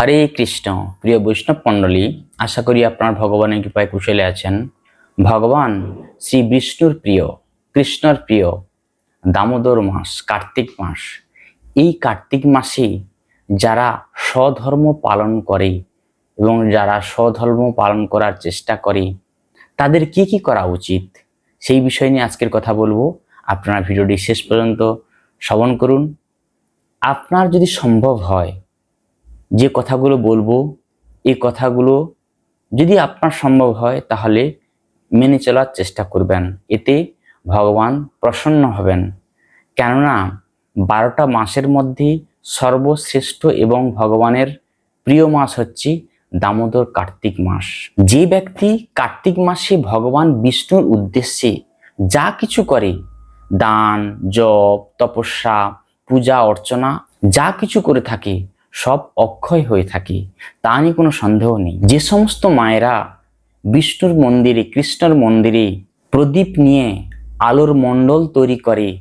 হরে কৃষ্ণ। প্রিয় বৈষ্ণব মণ্ডলী, আশা করি আপনার ভগবানের কৃপায় কুশলে আছেন। ভগবান শ্রী বিষ্ণুর প্রিয়, কৃষ্ণর প্রিয়, দামোদর মাস, কার্তিক মাস। এই কার্তিক মাসে যারা স্বধর্ম পালন করে এবং যারা স্বধর্ম পালন করার চেষ্টা করে, তাদের কি কি করা উচিত? সেই বিষয় নিয়ে আজকের কথা বলব। আপনারা ভিডিওটি শেষ পর্যন্ত শ্রবণ করুন। আপনার যদি সম্ভব হয় যে কথাগুলো বলব, এই কথাগুলো যদি আপনার সম্ভব হয়, তাহলে মেনে চলার চেষ্টা করবেন। এতে ভগবান প্রসন্ন হবেন। কেননা, বারোটা মাসের মধ্যে সর্বশ্রেষ্ঠ এবং ভগবানের প্রিয় মাস হচ্ছে দামোদর কার্তিক মাস। যে ব্যক্তি কার্তিক মাসে ভগবান বিষ্ণুর উদ্দেশ্যে যা কিছু করে, দান, জপ, তপস্যা, পূজা, অর্চনা, যা কিছু করে থাকে সব অক্ষয় হয়ে থাকে, তা নিয়ে কোনো সন্দেহ নেই। যে সমস্ত মায়েরা বিষ্ণুর মন্দিরে, কৃষ্ণর মন্দিরে প্রদীপ নিয়ে আলোর মণ্ডল তৈরি করে,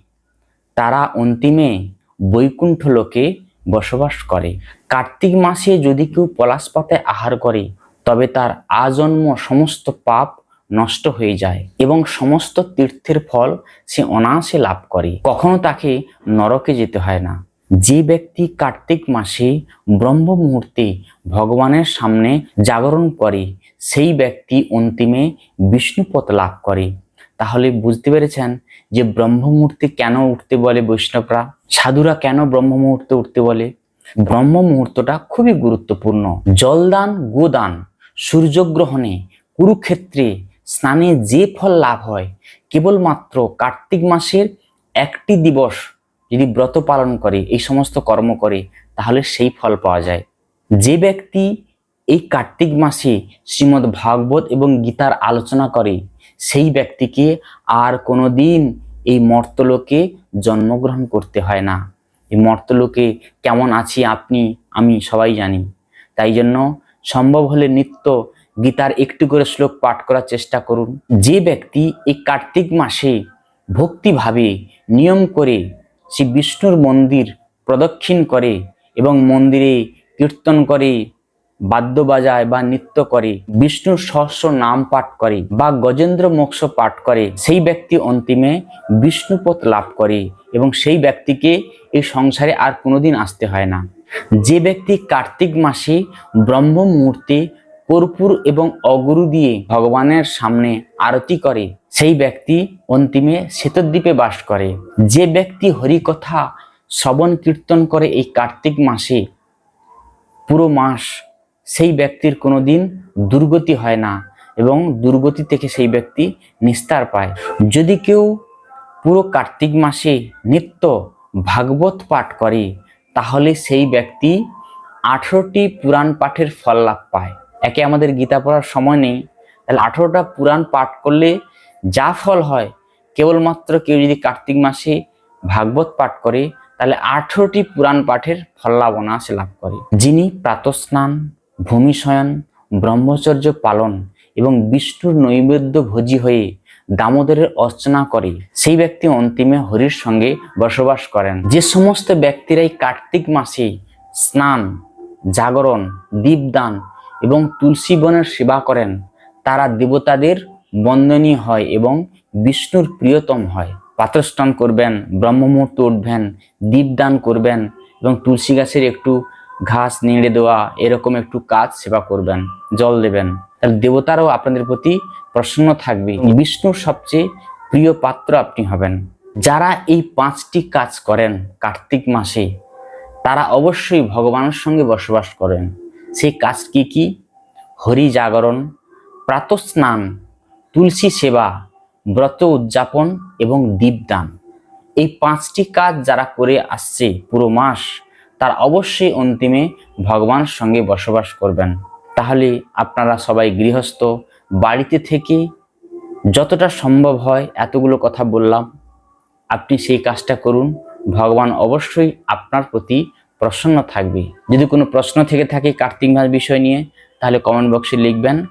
তারা অন্তিমে বৈকুণ্ঠ লোকে বসবাস করে। কার্তিক মাসে যদি কেউ পলাশ পাতে আহার করে, তবে তার আজন্ম সমস্ত পাপ নষ্ট হয়ে যায় এবং সমস্ত তীর্থের ফল সে অনায়াসে লাভ করে। কখনো তাকে নরকে যেতে হয় না। যে ব্যক্তি কার্তিক মাসে ব্রহ্ম মুহূর্তে ভগবানের সামনে জাগরণ করে, সেই ব্যক্তি অন্তিমে বিষ্ণুপথ লাভ করে। তাহলে বুঝতে পেরেছেন যে ব্রহ্ম মুহূর্তে কেন উঠতে বলে বৈষ্ণবরা? সাধুরা কেন ব্রহ্ম মুহূর্তে উঠতে বলে? ব্রহ্ম মুহূর্তটা খুবই গুরুত্বপূর্ণ। জলদান, গোদান, সূর্যগ্রহণে কুরুক্ষেত্রে স্নানে যে ফল লাভ হয়, কেবলমাত্র কার্তিক মাসের একটি দিবস যদি ব্রত পালন করে, এই সমস্ত কর্ম করে, তাহলে সেই ফল পাওয়া যায়। যে ব্যক্তি এই কার্তিক মাসে শ্রীমদ্ ভাগবত এবং গীতার আলোচনা করে, সেই ব্যক্তিকে আর কোনো দিন এই মর্তলোকে জন্মগ্রহণ করতে হয় না। এই মর্তলোকে কেমন আছি আপনি, আমি সবাই জানি। তাই জন্য সম্ভব হলে নিত্য গীতার একটু করে শ্লোক পাঠ করার চেষ্টা করুন। যে ব্যক্তি এই কার্তিক মাসে ভক্তিভাবে নিয়ম করে শ্রী বিষ্ণুর মন্দির প্রদক্ষিণ করে এবং মন্দিরে কীর্তন করে বাদ্য বাজায় বা নৃত্য করে, বিষ্ণুর সহস্র নাম পাঠ করে বা গজেন্দ্র মোক্ষ পাঠ করে, সেই ব্যক্তি অন্তিমে বিষ্ণুপথ লাভ করে এবং সেই ব্যক্তিকে এই সংসারে আর কোনোদিন আসতে হয় না। যে ব্যক্তি কার্তিক মাসে ব্রহ্ম মুহূর্তে কর্পূর এবং অগুরু দিয়ে ভগবানের সামনে আরতি করে। সেই ব্যক্তি অন্তিমে শ্বেতদ্বীপে বাস করে। যে ব্যক্তি হরিকথা শ্রবণ কীর্তন করে এই কার্তিক মাসে পুরো মাস, সেই ব্যক্তির কোনো দিন দুর্গতি হয় না এবং দুর্গতি থেকে সেই ব্যক্তি নিস্তার পায়। যদি কেউ পুরো কার্তিক মাসে নিত্য ভাগবত পাঠ করে, তাহলে সেই ব্যক্তি আঠেরোটি পুরাণ পাঠের ফল লাভ পায়। একে আমাদের গীতা পড়ার সময় নেই, তাহলে আঠেরোটা পুরাণ পাঠ করলে যা ফল হয়, কেবলমাত্র কেউ যদি কার্তিক মাসে ভাগবত পাঠ করে, তাহলে আঠেরোটি পুরাণ পাঠের ফল লাভ অনায়াসে লাভ করে। যিনি প্রাতস্নান ভূমিশয়ন ব্রহ্মচর্য পালন এবং বিষ্ণুর নৈবেদ্য ভোজি হয়ে দামোদরের অর্চনা করে, সেই ব্যক্তি অন্তিমে হরির সঙ্গে বসবাস করেন। যে সমস্ত ব্যক্তিরাই কার্তিক মাসে স্নান, জাগরণ, দীপদান এবং তুলসী বনের সেবা করেন, তারা দেবতাদের বন্দনী হয় এবং বিষ্ণুর প্রিয়তম হয়। পাত্রস্নান করবেন ব্রহ্ম মুহূর্ত উঠবেন দীপদান করবেন এবং তুলসী গাছের একটু ঘাস নেড়ে দেওয়া, এরকম একটু কাজ সেবা করবেন, জল দেবেন। তাহলে দেবতারাও আপনাদের প্রতি প্রসন্ন থাকবে। বিষ্ণুর সবচেয়ে প্রিয় পাত্র আপনি হবেন। যারা এই পাঁচটি কাজ করেন কার্তিক মাসে, তারা অবশ্যই ভগবানের সঙ্গে বসবাস করেন। সেই কাজ কি কি? হরি জাগরণ, প্রাতস্নান, তুলসী সেবা, ব্রত উদযাপন এবং দীপদান। এই পাঁচটি কাজ যারা করে আসছে পুরো মাস, তার অবশ্যই অন্তিমে ভগবানের সঙ্গে বসবাস করবেন। তাহলে আপনারা সবাই গৃহস্থ, বাড়িতে থেকে যতটা সম্ভব হয় এতগুলো কথা বললাম। আপনি সেই কাজটা করুন। ভগবান অবশ্যই আপনার প্রতি প্রসন্ন থাকবি। যদি কোনো প্রশ্ন থেকে থাকে কার্তিক মাস বিষয় নিয়ে, তাহলে কমেন্ট বক্সে লিখবেন।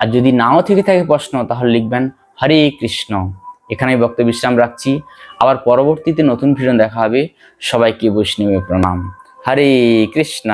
আর যদি নাও থেকে থাকে প্রশ্ন, তাহলে লিখবেন, হরে কৃষ্ণ। এখানে বক্তব্য বিশ্রাম রাখছি। আবার পরবর্তীতে নতুন ভিডিও দেখা হবে। সবাইকে বৈষ্ণবে প্রণাম। হরে কৃষ্ণ।